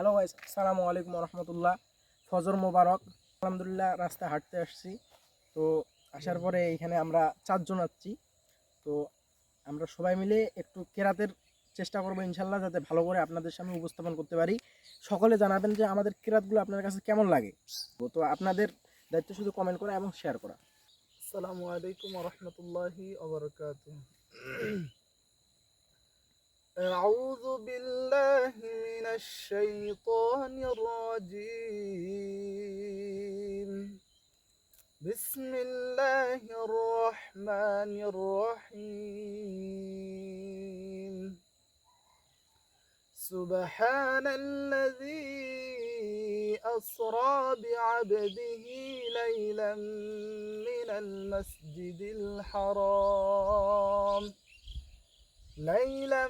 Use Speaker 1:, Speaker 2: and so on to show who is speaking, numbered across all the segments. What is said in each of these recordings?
Speaker 1: হ্যালো ভাই আসসালামু আলাইকুম রহমতুল্লাহ ফজর মোবারক। আলহামদুলিল্লাহ রাস্তায় হাঁটতে আসছি। তো আসার পরে এখানে আমরা চারজন আসছি তো আমরা সবাই মিলে একটু কেরাতের চেষ্টা করব ইনশাল্লাহ যাতে ভালো করে আপনাদের সামনে উপস্থাপন করতে পারি। সকলে জানাবেন যে আমাদের কেরাতগুলো আপনার কাছে কেমন লাগে। তো তো আপনাদের দায়িত্ব শুধু কমেন্ট করা এবং শেয়ার করা।
Speaker 2: আসসালামু আলাইকুম রহমতুল্লাহি أعوذ بالله من الشيطان الرجيم. بسم الله الرحمن الرحيم. سبحان الذي أسرى بعبده ليلا من المسجد الحرام. ليلا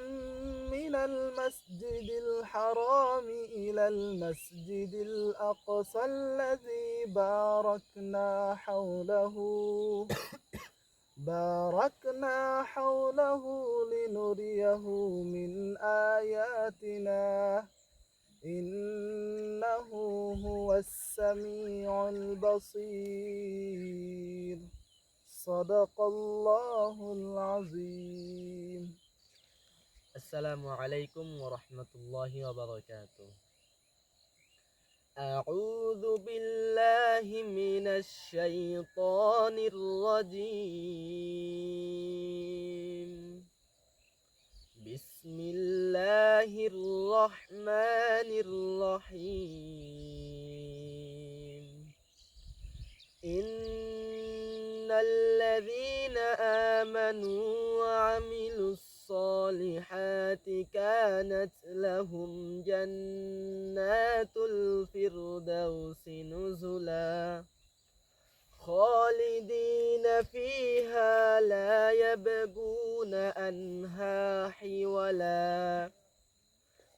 Speaker 2: من المسجد الحرام إلى المسجد الأقصى الذي باركنا حوله. باركنا حوله لنريه من آياتنا. إنه هو السميع البصير. صدق الله العظيم.
Speaker 3: السلام عليكم ورحمة الله وبركاته أعوذ بالله من الشيطان الرجيم بسم الله الرحمن الرحيم إن الذين آمنوا وعملوا الصالحات كانت لهم جنات الفردوس نزلا. خالدين فيها لا يبغون عنها حولا.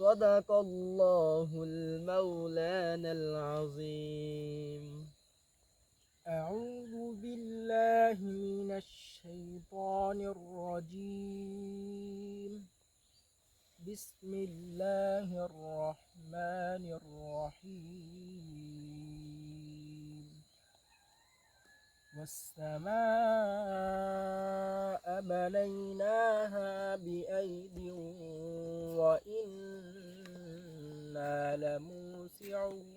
Speaker 3: صدق الله المولانا العظيم.
Speaker 1: أعوذ بالله من الشيطان الرجيم. بسم الله الرحمن الرحيم. والسماء بنيناها بأيد وإنا لموسعون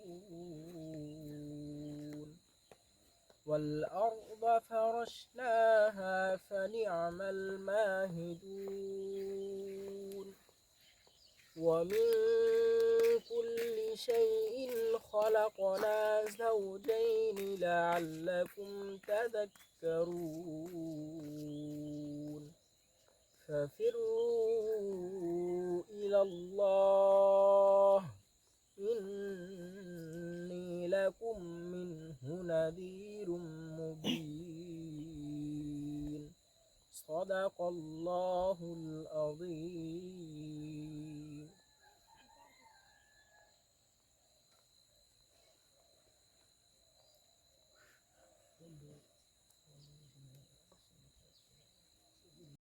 Speaker 1: والأرض فرشناها فنعم الماهدون ومن كل شيء خلقنا زوجين لعلكم تذكرون ففروا إلى الله لكم منه نذير مبين. صدق الله العظيم.